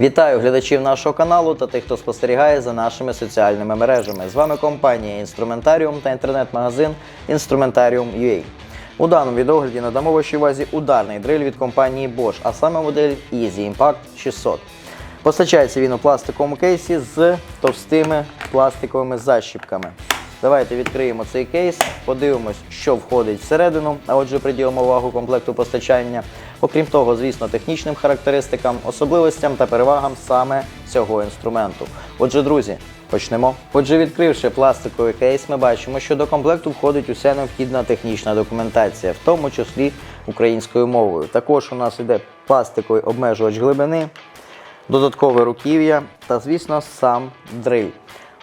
Вітаю глядачів нашого каналу та тих, хто спостерігає за нашими соціальними мережами. З вами компанія Інструментаріум та інтернет-магазин Instrumentarium.ua. У даному відогляді надамо вашій увазі ударний дриль від компанії Bosch, а саме модель Easy Impact 600. Постачається він у пластиковому кейсі з товстими пластиковими защіпками. Давайте відкриємо цей кейс, подивимось, що входить всередину, а отже приділимо увагу комплекту постачання. Окрім того, звісно, технічним характеристикам, особливостям та перевагам саме цього інструменту. Отже, друзі, почнемо. Отже, відкривши пластиковий кейс, ми бачимо, що до комплекту входить уся необхідна технічна документація, в тому числі українською мовою. Також у нас іде пластиковий обмежувач глибини, додаткове руків'я та, звісно, сам дриль.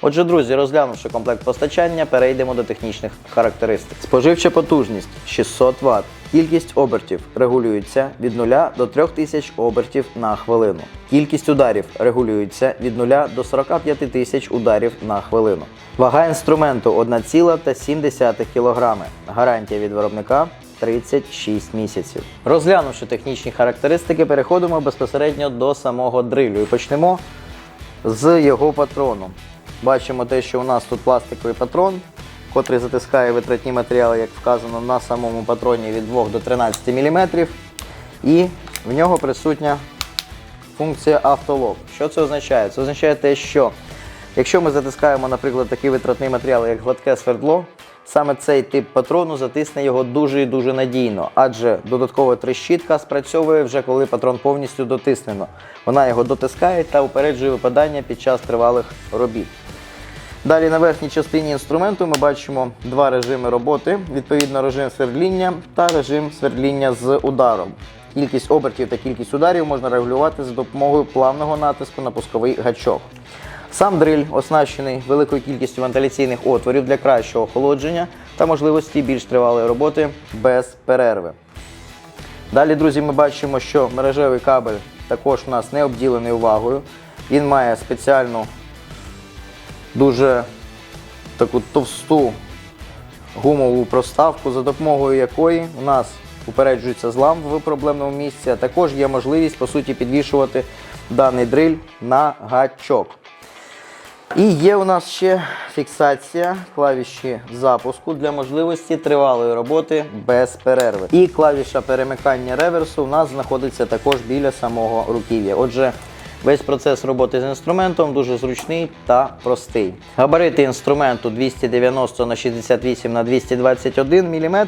Отже, друзі, розглянувши комплект постачання, перейдемо до технічних характеристик. Споживча потужність 600 Вт. Кількість обертів регулюється від 0 до 3000 обертів на хвилину. Кількість ударів регулюється від 0 до 45 тисяч ударів на хвилину. Вага інструменту 1,7 кг. Гарантія від виробника 36 місяців. Розглянувши технічні характеристики, переходимо безпосередньо до самого дрилю і почнемо з його патрону. Бачимо те, що у нас тут пластиковий патрон, котрий затискає витратні матеріали, як вказано на самому патроні від 2 до 13 мм. І в нього присутня функція автолок. Що це означає? Це означає те, що якщо ми затискаємо, наприклад, такий витратний матеріал, як гладке свердло, саме цей тип патрону затисне його дуже і дуже надійно, адже додаткова трещітка спрацьовує вже коли патрон повністю дотиснено. Вона його дотискає та упереджує випадання під час тривалих робіт. Далі на верхній частині інструменту ми бачимо два режими роботи, відповідно режим свердління та режим свердління з ударом. Кількість обертів та кількість ударів можна регулювати за допомогою плавного натиску на пусковий гачок. Сам дриль оснащений великою кількістю вентиляційних отворів для кращого охолодження та можливості більш тривалої роботи без перерви. Далі, друзі, ми бачимо, що мережевий кабель також у нас не обділений увагою. Він має спеціальну дуже таку товсту гумову проставку, за допомогою якої у нас упереджується злам в проблемному місці, а також є можливість по суті підвішувати даний дриль на гачок. І є у нас ще фіксація клавіші запуску для можливості тривалої роботи без перерви. І клавіша перемикання реверсу у нас знаходиться також біля самого руків'я. Отже, весь процес роботи з інструментом дуже зручний та простий. Габарити інструменту 290 на 68 на 221 мм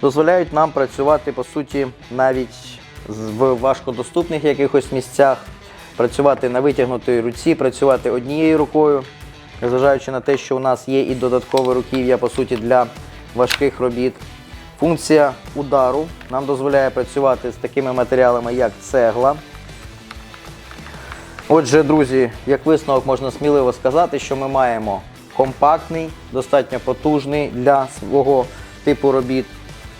дозволяють нам працювати по суті навіть в важкодоступних якихось місцях працювати на витягнутій руці, працювати однією рукою, незважаючи на те, що у нас є і додаткове руків'я по суті для важких робіт. Функція удару нам дозволяє працювати з такими матеріалами, як цегла. Отже, друзі, як висновок можна сміливо сказати, що ми маємо компактний, достатньо потужний для свого типу робіт,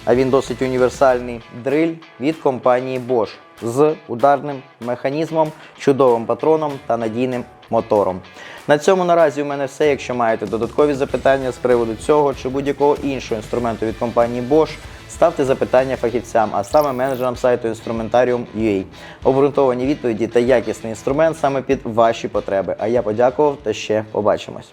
а він досить універсальний дриль від компанії Bosch з ударним механізмом, чудовим патроном та надійним мотором. На цьому наразі у мене все. Якщо маєте додаткові запитання з приводу цього чи будь-якого іншого інструменту від компанії Bosch, ставте запитання фахівцям, а саме менеджерам сайту Instrumentarium.ua. Обґрунтовані відповіді та якісний інструмент саме під ваші потреби. А я подякував та ще побачимось.